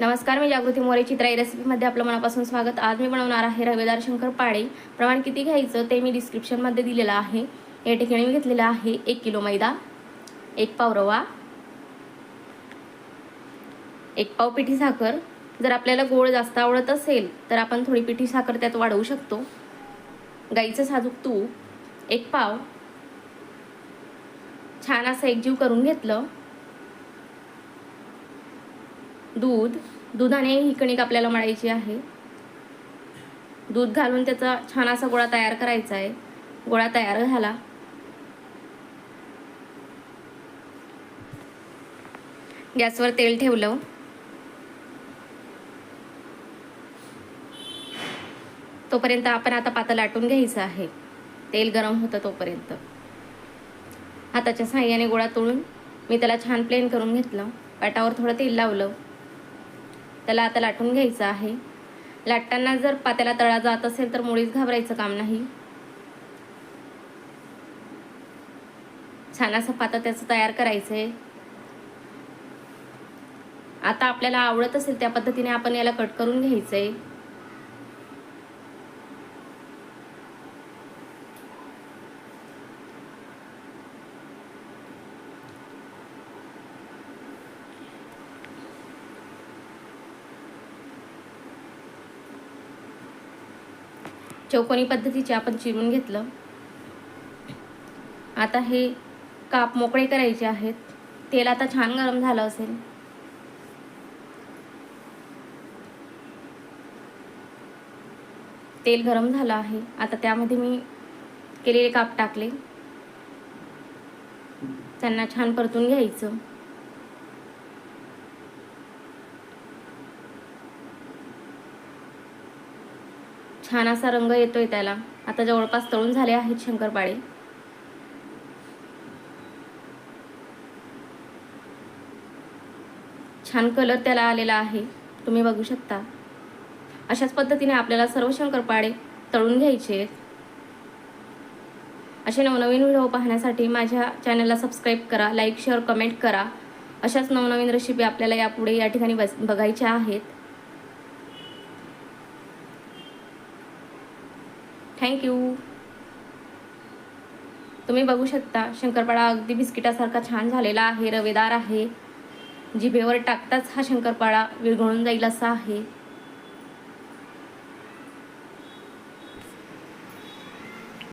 नमस्कार मी जागृती मोरे चित्राई रेसिपीमध्ये आपलं मनापासून स्वागत. आज मी बनवणार आहे रवेदार शंकर पाडे. प्रमाण किती घ्यायचं ते मी डिस्क्रिप्शनमध्ये दिलेलं आहे. या ठिकाणी मी घेतलेलं आहे एक किलो मैदा एक पाव रवा एक पाव पिठी साखर. जर आपल्याला गोड जास्त आवडत असेल तर आपण थोडी पिठी साखर त्यात वाढवू शकतो. गाईचं साजूक तूप एक पाव. छान असं एकजीव करून घेतलं. दूध दुधाने ही कणिक आपल्याला मळायची आहे. दूध घालून त्याचा छान असा गोळा तयार करायचा आहे. गोळा तयार झाला. गॅसवर तेल ठेवलं. तोपर्यंत आपण आता पातळ लाटून घ्यायचं आहे. तेल गरम होतं तोपर्यंत. हाताच्या साह्याने गोळा तोडून मी त्याला छान प्लेन करून घेतलं. पाटावर थोडं तेल लावलं. त्याला आता लाटून घ्यायचं आहे. लाटताना जर पात्याला तळा जात असेल तर मुळीच घाबरायचं काम नाही. छान असं पातं त्याचं तयार करायचं आहे आता आपल्याला आवडत असेल त्या पद्धतीने आपण याला कट करून घ्यायचं आहे चौकोनी पद्धतीचे आपण चिरून घेतलं. आता हे काप मोकळे करायचे आहेत. तेल आता छान गरम झालं असेल. तेल गरम झालं आहे. आता त्यामध्ये मी केलेले काप टाकले. त्यांना छान परतून घ्यायचं. छान असा रंग येतोय त्याला. आता जवळपास तळून झाले आहेत शंकरपाळे. छान कलर त्याला आलेला आहे. तुम्ही बघू शकता. अशाच पद्धतीने आपल्याला सर्व शंकरपाळे तळून घ्यायचे आहेत. असे नवनवीन व्हिडिओ पाहण्यासाठी माझ्या चॅनलला सबस्क्राईब करा लाईक शेअर कमेंट करा. अशाच नवनवीन रेसिपी आपल्याला यापुढे या ठिकाणी बस बघायच्या आहेत. थँक्यू तुम्ही बघू शकता शंकरपाळा अगदी बिस्किटासारखा छान झालेला आहे रवेदार आहे. जिभेवर टाकताच हा शंकरपाळा विरघळून जाईल असा आहे.